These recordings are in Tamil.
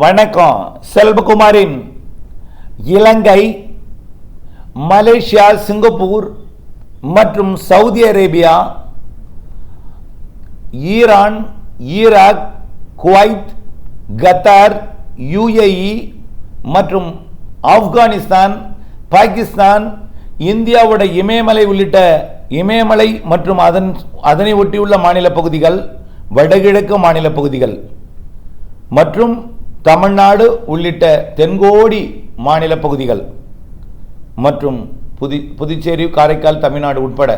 வணக்கம். செல்வகுமாரின் இலங்கை மலேசியா சிங்கப்பூர் மற்றும் Saudi Arabia Iran Iraq Kuwait Qatar UAE மற்றும் ஆப்கானிஸ்தான் பாகிஸ்தான் இந்தியாவோட இமயமலை உள்ளிட்ட இமயமலை மற்றும் அதன் அதனை ஒட்டியுள்ள மாநில பகுதிகள் வடகிழக்கு மாநில பகுதிகள் மற்றும் தமிழ்நாடு உள்ளிட்ட தென்கோடி மாநில பகுதிகள் மற்றும் புதி புதுச்சேரி காரைக்கால் தமிழ்நாடு உட்பட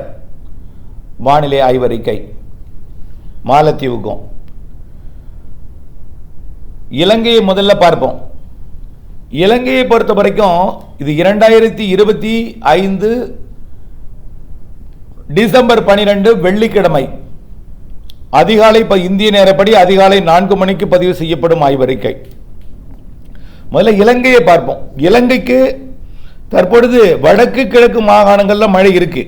வானிலை ஆய்வறிக்கை மாலத்தீவுக்கும். இலங்கையை முதல்ல பார்ப்போம். இலங்கையை பொறுத்த வரைக்கும் இது இரண்டாயிரத்தி இருபத்தி ஐந்து டிசம்பர் பனிரெண்டு வெள்ளிக்கிழமை. அதிகாலை இப்போ இந்திய நேரப்படி அதிகாலை நான்கு மணிக்கு பதிவு செய்யப்படும் ஆய்வறிக்கை. முதல்ல இலங்கையை பார்ப்போம். இலங்கைக்கு தற்பொழுது வடக்கு கிழக்கு மாகாணங்களில் மழை இருக்கு.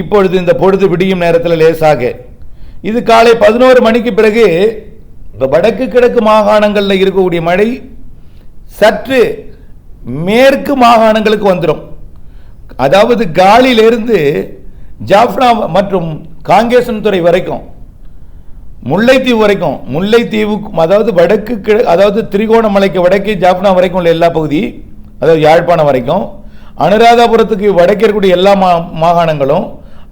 இப்பொழுது இந்த பொழுது விடியும் நேரத்தில் லேசாக. இது காலை பதினோரு மணிக்கு பிறகு இந்த வடக்கு கிழக்கு மாகாணங்களில் இருக்கக்கூடிய மழை சற்று மேற்கு மாகாணங்களுக்கு வந்துடும் அதாவது காலிலிருந்து ஜாஃப்னா மற்றும் காங்கேசன் துறை வரைக்கும் முல்லைத்தீவு வரைக்கும் முல்லைத்தீவு அதாவது வடக்கு கிழ அதாவது திரிகோணமலைக்கு வடக்கே ஜாப்னா வரைக்கும் உள்ள எல்லா பகுதி அதாவது யாழ்ப்பாணம் வரைக்கும். அனுராதபுரத்துக்கு வடக்கே இருக்கக்கூடிய எல்லா மா மாகாணங்களும்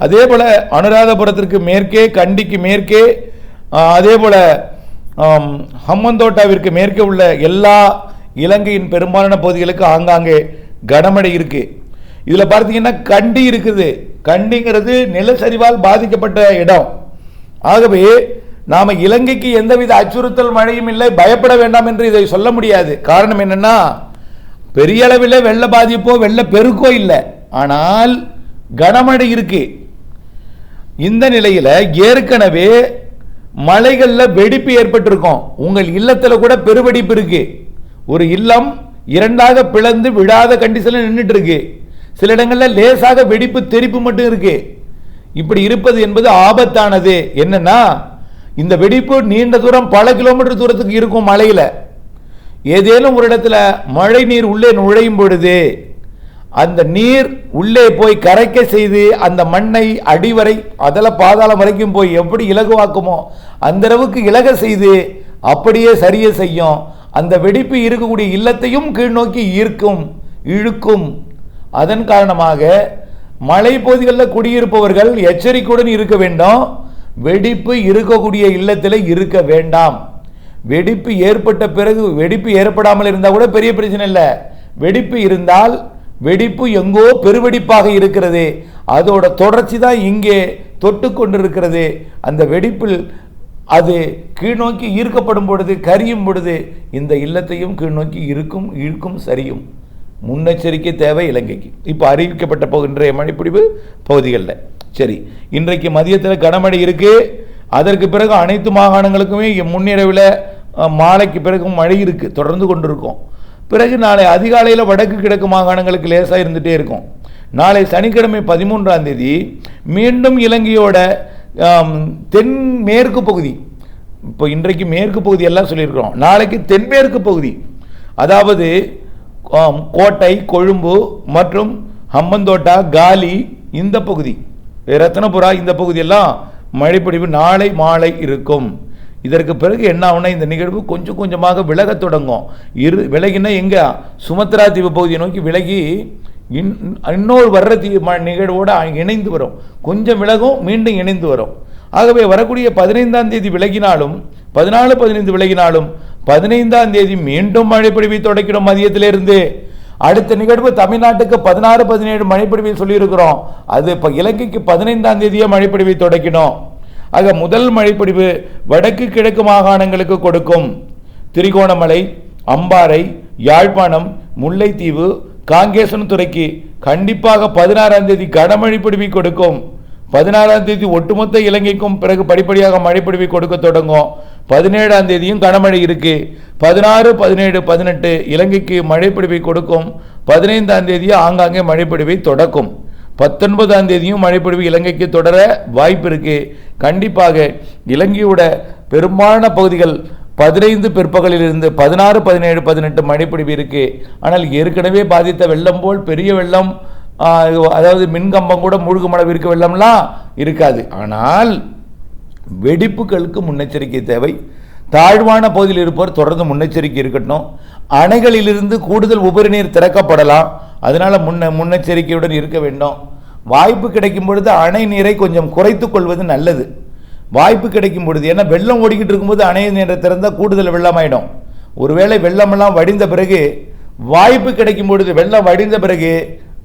அதே போல் அனுராதபுரத்திற்கு மேற்கே கண்டிக்கு மேற்கே அதே போல் ஹம்மந்தோட்டாவிற்கு மேற்கே உள்ள எல்லா இலங்கையின் பெரும்பாலான பகுதிகளுக்கு ஆங்காங்கே கனமழை இருக்குது இதில் பார்த்தீங்கன்னா கண்டி இருக்குது. கண்டிங்கிறது நிலச்சரிவால் பாதிக்கப்பட்ட இடம். ஆகவே நாம் இலங்கைக்கு எந்தவித அச்சுறுத்தல் மழையும் இல்லை பயப்பட வேண்டாம் என்று இதை சொல்ல முடியாது. காரணம் என்னன்னா பெரிய அளவில் வெள்ள பாதிப்போ வெள்ள பெருக்கோ இல்லை. ஆனால் கனமழை இருக்கு. இந்த நிலையில் ஏற்கனவே மலைகளில் வெடிப்பு ஏற்பட்டிருக்கும். உங்கள் இல்லத்தில் கூட பெருவெடிப்பு இருக்கு. ஒரு இல்லம் இரண்டாக பிளந்து விழாத கண்டிஷனில் நின்றுட்டு இருக்கு சில இடங்களில் லேசாக வெடிப்பு தெரிப்பு மட்டும் இருக்கு. இப்படி இருப்பது என்பது ஆபத்தானது. என்னன்னா இந்த வெடிப்பு நீண்ட தூரம் பல கிலோமீட்டர் தூரத்துக்கு இருக்கும் மலையில். ஏதேனும் ஒரு இடத்துல மழை நீர் உள்ளே நுழையும் பொழுது அந்த நீர் உள்ளே போய் கரைக்க செய்து அந்த மண்ணை அடிவரை அதில் பாதாளம் வரைக்கும் போய் எப்படி இலகுவாக்குமோ அந்த அளவுக்கு இலக செய்து அப்படியே சரிய செய்யும். அந்த வெடிப்பு இருக்கக்கூடிய இல்லத்தையும் கீழ்நோக்கி ஈர்க்கும் இழுக்கும். அதன் காரணமாக மலை பகுதிகளில் குடியிருப்பவர்கள் எச்சரிக்கையுடன் இருக்க வேண்டும். வெடிப்பு இருக்கக்கூடிய இல்லத்தில் இருக்க வேண்டாம். வெடிப்பு ஏற்பட்ட பிறகு வெடிப்பு ஏற்படாமல் இருந்தால் கூட பெரிய பிரச்சனை இல்லை. வெடிப்பு இருந்தால் வெடிப்பு எங்கோ பெருவெடிப்பாக இருக்கிறது. அதோட தொடர்ச்சி தான் இங்கே தொட்டு கொண்டிருக்கிறது. அந்த வெடிப்பில் அது கீழ்நோக்கி ஈர்க்கப்படும் பொழுது கரியும் பொழுது இந்த இல்லத்தையும் கீழ்நோக்கி இருக்கும் இழுக்கும் சரியும். முன்னெச்சரிக்கை தேவை இலங்கைக்கு. இப்போ அறிவிக்கப்பட்ட போகின்ற மழைப்பிடிவு பகுதிகளில். சரி இன்றைக்கு மதியத்தில் கனமழை இருக்குது அதற்கு பிறகு அனைத்து மாகாணங்களுக்குமே முன்னிரவில் மாலைக்கு பிறகு மழை இருக்குது தொடர்ந்து கொண்டிருக்கும். பிறகு நாளை அதிகாலையில் வடக்கு கிழக்கு மாகாணங்களுக்கு லேசாக இருந்துகிட்டே இருக்கும். நாளை சனிக்கிழமை பதிமூன்றாம் தேதி மீண்டும் இலங்கையோட தென்மேற்கு தென் மேற்கு பகுதி இப்போ இன்றைக்கு மேற்கு பகுதி எல்லாம் சொல்லியிருக்கிறோம். நாளைக்கு தென்மேற்கு பகுதி. அதாவது கோட்டை கொழும்பு மற்றும் ஹம்பந்தோட்டா காலி இந்த பகுதி. ரத்னபுரா இந்த பகுதியெல்லாம் மழைப்பொழிவு நாளை மாலை இருக்கும். இதற்கு பிறகு என்ன ஆகும்னா இந்த நிகழ்வு கொஞ்சம் கொஞ்சமாக விலகத் தொடங்கும். இரு விலகினா எங்கே? சுமத்ரா தீவு பகுதியை நோக்கி விலகி இன் இன்னொரு வர்ற தீ ம- இணைந்து வரும். கொஞ்சம் விலகும் மீண்டும் இணைந்து வரும். ஆகவே வரக்கூடிய பதினைந்தாம் தேதி விலகினாலும் பதினாலு பதினைந்து விலகினாலும் பதினைந்தாம் தேதி மீண்டும் மழைப்பொழிவை தொடக்கிடும் மதியத்திலிருந்து அடுத்த நிகழ்வு தமிழ்நாட்டுக்கு பதினாறு பதினேழு மழைப்பொழிவை சொல்லியிருக்கிறோம். அது இப்போ இலங்கைக்கு பதினைந்தாம் தேதியே மழைப்பொழிவை தொடக்கிடும் ஆக முதல் மழைப்பொழிவு வடக்கு கிழக்கு மாகாணங்களுக்கு கொடுக்கும். திரிகோணமலை அம்பாறை யாழ்ப்பாணம் முல்லைத்தீவு காங்கேசன் துறைக்கு கண்டிப்பாக பதினாறாம் தேதி கனமழை பிடிவி கொடுக்கும். பதினாறாம் தேதி ஒட்டுமொத்த இலங்கைக்கும் பிறகு படிப்படியாக மழைப்பொழிவை கொடுக்க தொடங்கும். பதினேழாம் தேதியும் கனமழை இருக்கு. பதினாறு பதினேழு பதினெட்டு இலங்கைக்கு மழைப்பொழிவை கொடுக்கும். பதினைந்தாம் தேதியும் ஆங்காங்கே மழைப்பொழிவை தொடக்கும். பத்தொன்பதாம் தேதியும் மழைப்பொழிவு இலங்கைக்கு தொடர வாய்ப்பு இருக்கு. கண்டிப்பாக இலங்கையோட பெரும்பாலான பகுதிகள் பதினைந்து பிற்பகலில் இருந்து பதினாறு பதினேழு பதினெட்டு மழைப்பிடிவு இருக்கு. ஆனால் ஏற்கனவே பாதித்த வெள்ளம் போல் பெரிய வெள்ளம் அதாவது மின்கம்பம் கூட முழுகும் அளவு இருக்க வெள்ளம்லாம் இருக்காது. ஆனால் வெடிப்புகளுக்கு முன்னெச்சரிக்கை தேவை. தாழ்வான பகுதியில் இருப்பவர் தொடர்ந்து முன்னெச்சரிக்கை இருக்கட்டும். அணைகளிலிருந்து கூடுதல் உபரி நீர் திறக்கப்படலாம். அதனால் முன்ன முன்னெச்சரிக்கையுடன் இருக்க வேண்டும். வாய்ப்பு கிடைக்கும் பொழுது அணை நீரை கொஞ்சம் குறைத்து கொள்வது நல்லது. வாய்ப்பு கிடைக்கும் பொழுது ஏன்னா வெள்ளம் ஓடிக்கிட்டு இருக்கும்போது அணை நீரை திறந்தால் கூடுதல் வெள்ளமாயிடும். ஒருவேளை வெள்ளமெல்லாம் வடிந்த பிறகு வாய்ப்பு கிடைக்கும் பொழுது வெள்ளம் வடிந்த பிறகு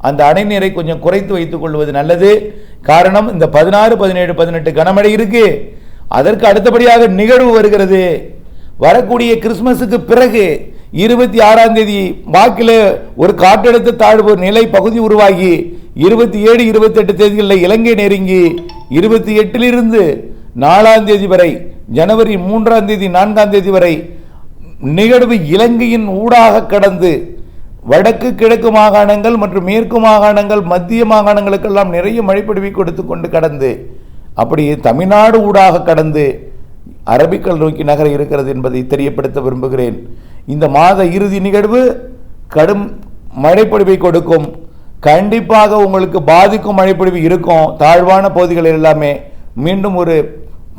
அந்த அணை நீரை கொஞ்சம் குறைத்து வைத்துக் கொள்வது நல்லது. காரணம் இந்த பதினாறு பதினேழு பதினெட்டு கனமழை இருக்கு. அதற்கு அடுத்தபடியாக நிகழ்வு வருகிறது. வரக்கூடிய கிறிஸ்மஸுக்கு பிறகு இருபத்தி ஆறாம் தேதி வாக்கில் ஒரு காற்றழுத்த தாழ்வு நிலை பகுதி உருவாகி இருபத்தி ஏழு இருபத்தி எட்டு தேதிகளில் இலங்கை நெருங்கி இருபத்தி எட்டிலிருந்து நாலாம் தேதி வரை ஜனவரி மூன்றாம் தேதி நான்காம் தேதி வரை நிகழ்வு இலங்கையின் ஊடாக கடந்து வடக்கு கிழக்கு மாகாணங்கள் மற்றும் மேற்கு மாகாணங்கள் மத்திய மாகாணங்களுக்கெல்லாம் நிறைய மழைப்பொழிவை கொடுத்து கொண்டு கடந்து அப்படியே தமிழ்நாடு ஊடாக கடந்து அரபிக்கல் நோக்கி நகர இருக்கிறது என்பதை தெரியப்படுத்த விரும்புகிறேன். இந்த மாத இறுதி நிகழ்வு கடும் மழைப்பொழிவை கொடுக்கும். கண்டிப்பாக உங்களுக்கு பாதிக்கும் மழைப்பொழிவு இருக்கும். தாழ்வான பகுதிகள் எல்லாமே மீண்டும் ஒரு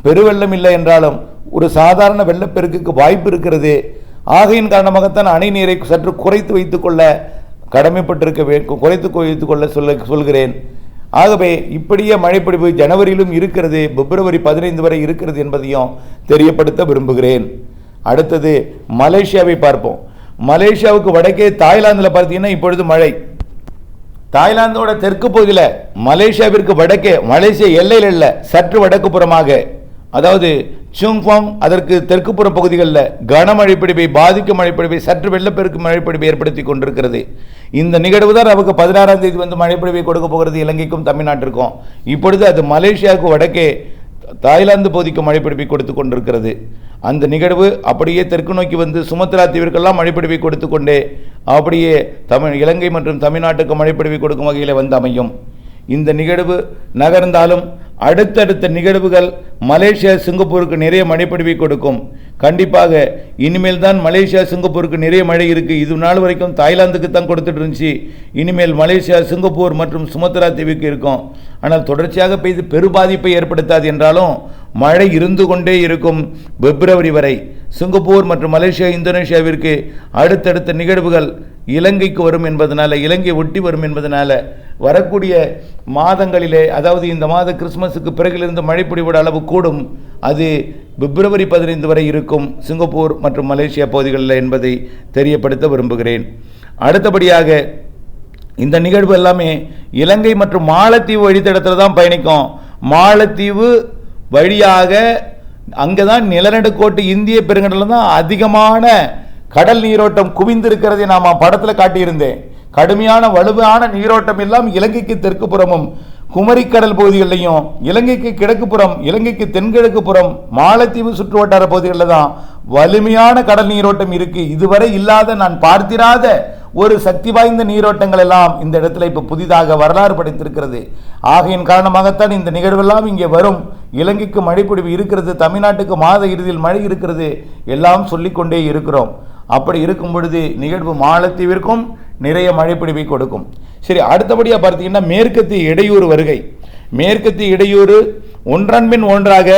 பெருவெள்ளம் இல்லை என்றாலும் ஒரு சாதாரண வெள்ளப்பெருக்குக்கு வாய்ப்பு இருக்கிறது. ஆகையின் காரணமாகத்தான் அணை நீரை சற்று குறைத்து வைத்துக் கொள்ள கடமைப்பட்டிருக்க வேண்டும் குறைத்து வைத்துக் கொள்ள சொல்ல சொல்கிறேன். ஆகவே இப்படியே மழைப்பொழிவு ஜனவரியிலும் இருக்கிறது பிப்ரவரி பதினைந்து வரை இருக்கிறது என்பதையும் தெரியப்படுத்த விரும்புகிறேன். அடுத்தது மலேசியாவை பார்ப்போம். மலேசியாவுக்கு வடக்கே தாய்லாந்தில் பார்த்தீங்கன்னா இப்பொழுது மழை. தாய்லாந்தோட தெற்கு பகுதியில் மலேசியாவிற்கு வடக்கே மலேசிய எல்லையில் இல்லை சற்று வடக்கு புறமாக. அதாவது சுங்ஃபாங் அதற்கு தெற்குப்புற பகுதிகளில் கன பிடிப்பை பாதிக்கும் மழைப்பிடிப்பை சற்று வெள்ளப்பெருக்கு மழைப்பிடிப்பை ஏற்படுத்தி கொண்டிருக்கிறது. இந்த நிகழ்வு தான் நமக்கு பதினாறாம் தேதி வந்து மழைப்பிடிப்பை கொடுக்க போகிறது இலங்கைக்கும் தமிழ்நாட்டிற்கும். இப்பொழுது அது மலேசியாவுக்கு வடக்கே தாய்லாந்து பகுதிக்கு மழைப்பிடிப்பை கொடுத்து கொண்டிருக்கிறது. அந்த நிகழ்வு அப்படியே தெற்கு நோக்கி வந்து சுமத்ரா தீவிற்கெல்லாம் மழைப்பிடிப்பை கொடுத்து கொண்டே அப்படியே தமிழ் இலங்கை மற்றும் தமிழ்நாட்டுக்கு மழைப்பிடிப்பை கொடுக்கும் வகையில் வந்து அமையும். இந்த நிகழ்வு நகர்ந்தாலும் அடுத்தடுத்த நிகழ்வுகள் மலேசியா சிங்கப்பூருக்கு நிறைய மழைப்பொழிவை கொடுக்கும். கண்டிப்பாக இனிமேல் தான் மலேசியா சிங்கப்பூருக்கு நிறைய மழை இருக்குது இது நாள் வரைக்கும் தாய்லாந்துக்கு தான் கொடுத்துட்டு இருந்துச்சு. இனிமேல் மலேசியா சிங்கப்பூர் மற்றும் சுமத்ரா தீவுக்கு இருக்கும். ஆனால் தொடர்ச்சியாக பெய்து பெரு பாதிப்பை ஏற்படுத்தாது என்றாலும் மழை இருந்து கொண்டே இருக்கும் பிப்ரவரி வரை. சிங்கப்பூர் மற்றும் மலேசியா இந்தோனேஷியாவிற்கு அடுத்தடுத்த நிகழ்வுகள் இலங்கைக்கு வரும் என்பதனால் இலங்கை ஒட்டி வரும் என்பதனால் வரக்கூடிய மாதங்களிலே அதாவது இந்த மாத கிறிஸ்மஸுக்கு பிறகிலிருந்து மழை பொழிவோட அளவு கூடும். அது பிப்ரவரி பதினைந்து வரை இருக்கும் சிங்கப்பூர் மற்றும் மலேசியா பகுதிகளில் என்பதை தெரியப்படுத்த விரும்புகிறேன். அடுத்தபடியாக இந்த நிகழ்வு எல்லாமே இலங்கை மற்றும் மாலத்தீவு வழித்தடத்தில் தான் பயணிக்கும். மாலத்தீவு வழியாக அங்கே தான் நிலநடுக்கோட்டு இந்திய பெருங்கடலில் தான் அதிகமான கடல் நீரோட்டம் குவிந்திருக்கிறதை நாம் படத்தில் காட்டியிருந்தேன். கடுமையான வலுவான நீரோட்டம் எல்லாம் இலங்கைக்கு தெற்கு புறமும். குமரிக்கடல் பகுதிகளிலையும் இலங்கைக்கு கிழக்கு புறம் இலங்கைக்கு தென்கிழக்கு புறம் மாலத்தீவு சுற்று வட்டார பகுதிகளில் தான் வலிமையான கடல் நீரோட்டம் இருக்கு. இதுவரை இல்லாத நான் பார்த்திராத ஒரு சக்தி வாய்ந்த நீரோட்டங்கள் எல்லாம் இந்த இடத்துல இப்போ புதிதாக வரலாறு படைத்திருக்கிறது. ஆகையின் காரணமாகத்தான் இந்த நிகழ்வெல்லாம் இங்கே வரும். இலங்கைக்கு மழைப்பொழிவு இருக்கிறது தமிழ்நாட்டுக்கு மாத இறுதியில் மழை இருக்கிறது எல்லாம் சொல்லிக்கொண்டே இருக்கிறோம். அப்படி இருக்கும் பொழுது நிகழ்வு மாலத்தீவிற்கும் நிறைய மழைப்பிடிவை கொடுக்கும். சரி அடுத்தபடியாக பார்த்தீங்கன்னா மேற்கத்திய இடையூறு வருகை. மேற்கத்திய இடையூறு ஒன்றன் பின் ஒன்றாக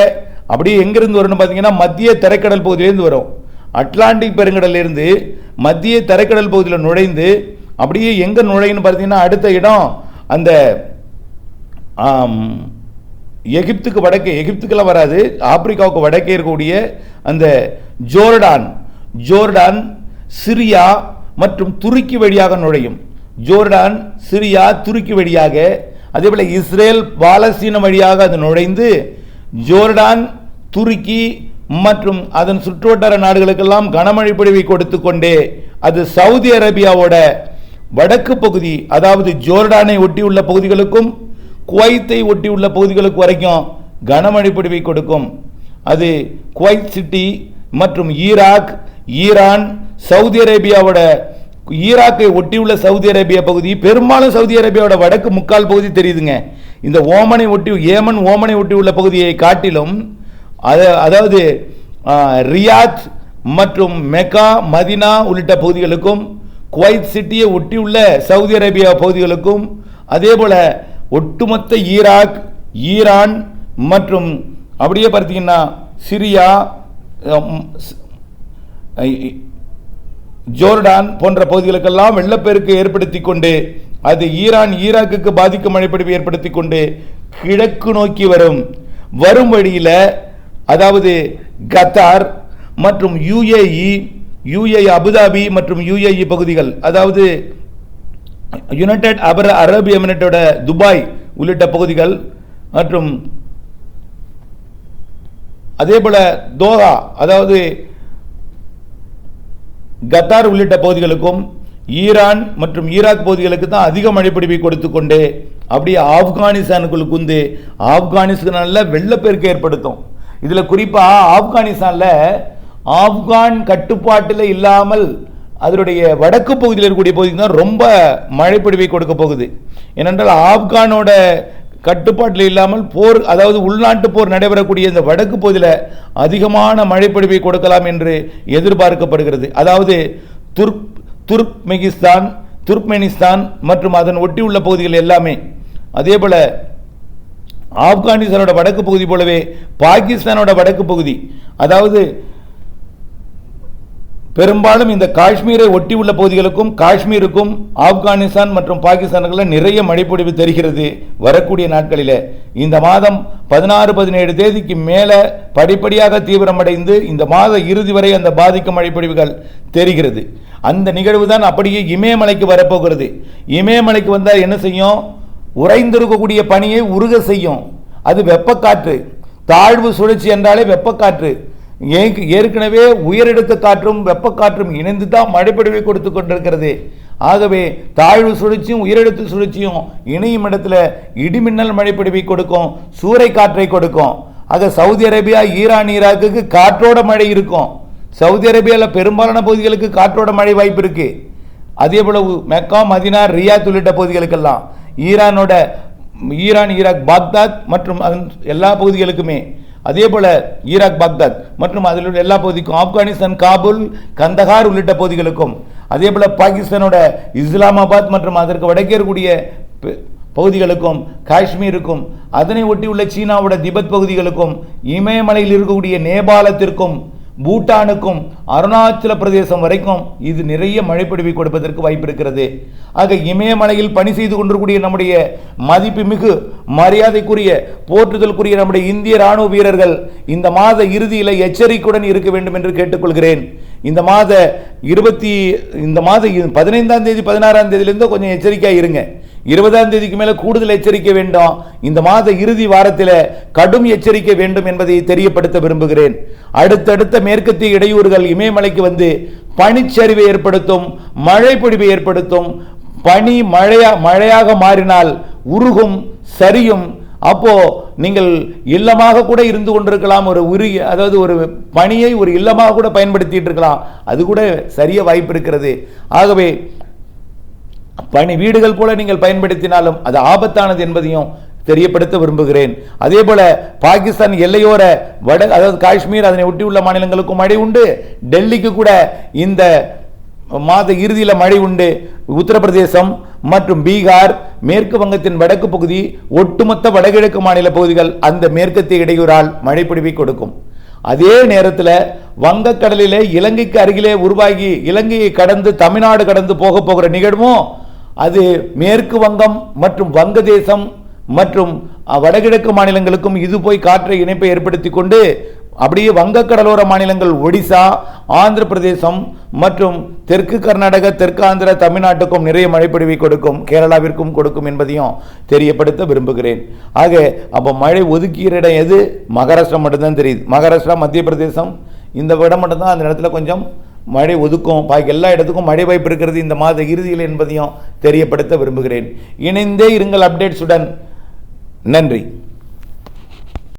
அப்படியே எங்கேருந்து வரும்னு பார்த்தீங்கன்னா மத்திய தரைக்கடல் பகுதியிலேருந்து வரும். அட்லாண்டிக் பெருங்கடல்லேருந்து மத்திய தரைக்கடல் பகுதியில் நுழைந்து அப்படியே எங்கே நுழையுன்னு பார்த்தீங்கன்னா அடுத்த இடம் அந்த எகிப்துக்கு வடக்கே எகிப்துக்கெல்லாம் வராது. ஆப்பிரிக்காவுக்கு வடக்கே இருக்கக்கூடிய அந்த ஜோர்டான். ஜோர்டான் சிரியா மற்றும் துருக்கி வழியாக நுழையும். ஜோர்டான் சிரியா துருக்கி வழியாக அதேபோல் இஸ்ரேல் பாலஸ்தீனம் வழியாக அது நுழைந்து ஜோர்டான் துருக்கி மற்றும் அதன் சுற்றுவட்டார நாடுகளுக்கெல்லாம் கனமழை பொழிவை கொடுத்து கொண்டே அது சவுதி அரேபியாவோட வடக்கு பகுதி அதாவது ஜோர்டானை ஒட்டியுள்ள பகுதிகளுக்கும் குவைத்தை ஒட்டியுள்ள பகுதிகளுக்கு வரைக்கும் கனமழை பொழிவை கொடுக்கும். அது குவைத் சிட்டி மற்றும் ஈராக் ஈரான் சவுதி அரேபியாவோட ஈராக்கை ஒட்டியுள்ள சவுதி அரேபியா பகுதி பெரும்பாலும் சவுதி அரேபியாவோட வடக்கு முக்கால் பகுதி தெரியுதுங்க. இந்த ஓமனை ஒட்டி ஏமன் ஓமனை ஒட்டி உள்ள பகுதியை காட்டிலும் அது அதாவது ரியாத் மற்றும் மெக்கா மதினா உள்ளிட்ட பகுதிகளுக்கும் குவைத் சிட்டியை ஒட்டியுள்ள சவுதி அரேபியா பகுதிகளுக்கும் அதே போல் ஒட்டுமொத்த ஈராக் ஈரான் மற்றும் அப்படியே பார்த்தீங்கன்னா சிரியா ஜோர்டான் போன்ற பகுதிகளுக்கெல்லாம் வெள்ளப்பெருக்கு ஏற்படுத்தி கொண்டு அது ஈரான் ஈராக்குக்கு பாதிக்கும் மழைப்பிடிப்பு ஏற்படுத்தி கொண்டு கிழக்கு நோக்கி வரும். வரும் வழியில் அதாவது கத்தார் மற்றும் யுஏஇ யுஏ அபுதாபி மற்றும் யுஏஇ பகுதிகள் அதாவது யுனைடெட் அபர அரபு எமிரேட்டோட துபாய் உள்ளிட்ட பகுதிகள் மற்றும் அதே போல் தோஹா அதாவது கத்தார் உள்ளிட்ட பகுதிகளுக்கும் ஈரான் மற்றும் ஈராக் பகுதிகளுக்கு தான் அதிக மழைப்பிடிப்பை கொடுத்து கொண்டு அப்படியே ஆப்கானிஸ்தானுக்குள் குந்து ஆப்கானிஸ்தானில் வெள்ளப்பெருக்கு ஏற்படுத்தும். இதில் குறிப்பாக ஆப்கானிஸ்தானில் ஆப்கான் கட்டுப்பாட்டில் இல்லாமல் அதனுடைய வடக்கு பகுதியில் இருக்கக்கூடிய பகுதிக்கு தான் ரொம்ப மழைப்பிடிவை கொடுக்க போகுது. ஏனென்றால் ஆப்கானோட கட்டுப்பாட்டில் இல்லாமல் போர் அதாவது உள்நாட்டு போர் நடைபெறக்கூடிய இந்த வடக்கு பகுதியில் அதிகமான மழைப்பொழிவை கொடுக்கலாம் என்று எதிர்பார்க்கப்படுகிறது. அதாவது துர்க் துர்க்மெகிஸ்தான் துர்க்மெனிஸ்தான் மற்றும் அதன் ஒட்டியுள்ள பகுதிகள் எல்லாமே அதேபோல ஆப்கானிஸ்தானோட வடக்கு பகுதி போலவே பாகிஸ்தானோட வடக்கு பகுதி அதாவது பெரும்பாலும் இந்த காஷ்மீரை ஒட்டியுள்ள பகுதிகளுக்கும் காஷ்மீருக்கும் ஆப்கானிஸ்தான் மற்றும் பாகிஸ்தானுக்குள்ள நிறைய மழைப்பொழிவு தெரிகிறது வரக்கூடிய நாட்களில். இந்த மாதம் பதினாறு பதினேழு தேதிக்கு மேலே படிப்படியாக தீவிரமடைந்து இந்த மாத இறுதி வரை அந்த பாதிக்கும் மழைப்பொழிவுகள் தெரிகிறது. அந்த நிகழ்வு தான் அப்படியே இமயமலைக்கு வரப்போகிறது. இமயமலைக்கு வந்தால் என்ன செய்யும்? உறைந்திருக்கக்கூடிய பணியை உருக செய்யும். அது வெப்பக்காற்று. தாழ்வு சுழற்சி என்றாலே வெப்பக்காற்று. ஏற்கனவே உயரெடுத்த காற்றும் வெப்பக்காற்றும் இணைந்து தான் மழைப்பொழிவை கொடுத்து கொண்டிருக்கிறது. ஆகவே தாழ்வு சுழற்சியும் உயரெழுத்து சுழற்சியும் இணையும் இடத்துல இடிமின்னல் மழைப்பொழிவை கொடுக்கும் சூறை காற்றை கொடுக்கும். ஆக சவுதி அரேபியா ஈரான் ஈராக்குக்கு காற்றோட மழை இருக்கும். சவுதி அரேபியாவில் பெரும்பாலான பகுதிகளுக்கு காற்றோட மழை வாய்ப்பு இருக்கு. அதே போல மெக்கா மதினா ரியாத் உள்ளிட்ட பகுதிகளுக்கெல்லாம். ஈரானோட ஈரான் ஈராக் பாக்தாத் மற்றும் அதன் எல்லா பகுதிகளுக்குமே அதே போல ஈராக் பாக்தாத் மற்றும் அதில் உள்ள எல்லா பகுதிக்கும் ஆப்கானிஸ்தான் காபூல் கந்தகார் உள்ளிட்ட பகுதிகளுக்கும் அதே போல பாகிஸ்தானோட இஸ்லாமாபாத் மற்றும் அதற்கு வடக்கே இருக்கக்கூடிய பகுதிகளுக்கும் காஷ்மீருக்கும் அதனை ஒட்டியுள்ள சீனாவோட திபெத் பகுதிகளுக்கும் இமயமலையில் இருக்கக்கூடிய நேபாளத்திற்கும் பூட்டானுக்கும் அருணாச்சல பிரதேசம் வரைக்கும் இது நிறைய மழைப்பொழிவை கொடுப்பதற்கு வாய்ப்பு இருக்கிறது ஆக இமயமலையில் பணி செய்து கொண்டிருக்கூடிய நம்முடைய மதிப்புமிகு மரியாதைக்குரிய போற்றுதலுக்குரிய நம்முடைய இந்திய ராணுவ வீரர்கள் இந்த மாத இறுதியில் எச்சரிக்கையுடன் இருக்க வேண்டும் என்று கேட்டுக்கொள்கிறேன். இந்த மாத இருபத்தி இந்த மாத பதினைந்தாம் தேதி பதினாறாம் தேதியிலிருந்து கொஞ்சம் எச்சரிக்கையாக இருங்க. இருபதாம் தேதிக்கு மேல கூடுதல் எச்சரிக்கை வேண்டும். இந்த மாத இறுதி வாரத்தில் கடும் எச்சரிக்கை வேண்டும் என்பதை தெரியப்படுத்த விரும்புகிறேன். அடுத்தடுத்த மேற்கத்திய இடையூறுகள் இமயமலைக்கு வந்து பனிச்சரிவை ஏற்படுத்தும் மழை பொழிவை ஏற்படுத்தும் பனி மழையா மழையாக மாறினால் உருகும் சரியும். அப்போ நீங்கள் இல்லமாக கூட இருந்து கொண்டிருக்கலாம் ஒரு உரி அதாவது ஒரு பணியை ஒரு இல்லமாக கூட பயன்படுத்திட்டு இருக்கலாம். அது கூட சரிய வாய்ப்பு இருக்கிறது. ஆகவே பணி வீடுகள் போல நீங்கள் பயன்படுத்தினாலும் அது ஆபத்தானது என்பதையும் தெரியப்படுத்த விரும்புகிறேன். அதே போல பாகிஸ்தான் எல்லையோர வட அதாவது காஷ்மீர் அதனை ஒட்டியுள்ள மாநிலங்களுக்கும் மழை உண்டு. டெல்லிக்கு கூட இந்த மாத இறுதியில் மழை உண்டு. உத்தரப்பிரதேசம் மற்றும் பீகார் மேற்கு வங்கத்தின் வடக்கு பகுதி ஒட்டுமொத்த வடகிழக்கு மாநில பகுதிகள் அந்த மேற்கத்திய இடையூறால் மழைப்பிடிவை கொடுக்கும். அதே நேரத்தில் வங்கக்கடலிலே இலங்கைக்கு அருகிலே உருவாகி இலங்கையை கடந்து தமிழ்நாடு கடந்து போக போகிற நிகழ்வும் அது மேற்கு வங்கம் மற்றும் வங்கதேசம் மற்றும் வடகிழக்கு மாநிலங்களுக்கும் இது போய் காற்றை இணைப்பை ஏற்படுத்தி கொண்டு அப்படியே வங்கக்கடலோர மாநிலங்கள் ஒடிசா ஆந்திர பிரதேசம் மற்றும் தெற்கு கர்நாடக தெற்கு ஆந்திர தமிழ்நாட்டுக்கும் நிறைய மழைப்பொழிவை கொடுக்கும் கேரளாவிற்கும் கொடுக்கும் என்பதையும் தெரியப்படுத்த விரும்புகிறேன். ஆக அப்போ மழை ஒதுக்கிற இடம் எது? மகாராஷ்டிரா மட்டும்தான் தெரியுது. மகாராஷ்டிரா மத்திய பிரதேசம் இந்த இடம் மட்டும்தான் அந்த இடத்துல கொஞ்சம் மழை ஒதுக்கும் பாக்கி எல்லா இடத்துக்கும் மழை வாய்ப்பு இருக்கிறது இந்த மாத இறுதியில் என்பதையும் தெரியப்படுத்த விரும்புகிறேன். இணைந்தே இருங்கள் அப்டேட்ஸுடன் நன்றி.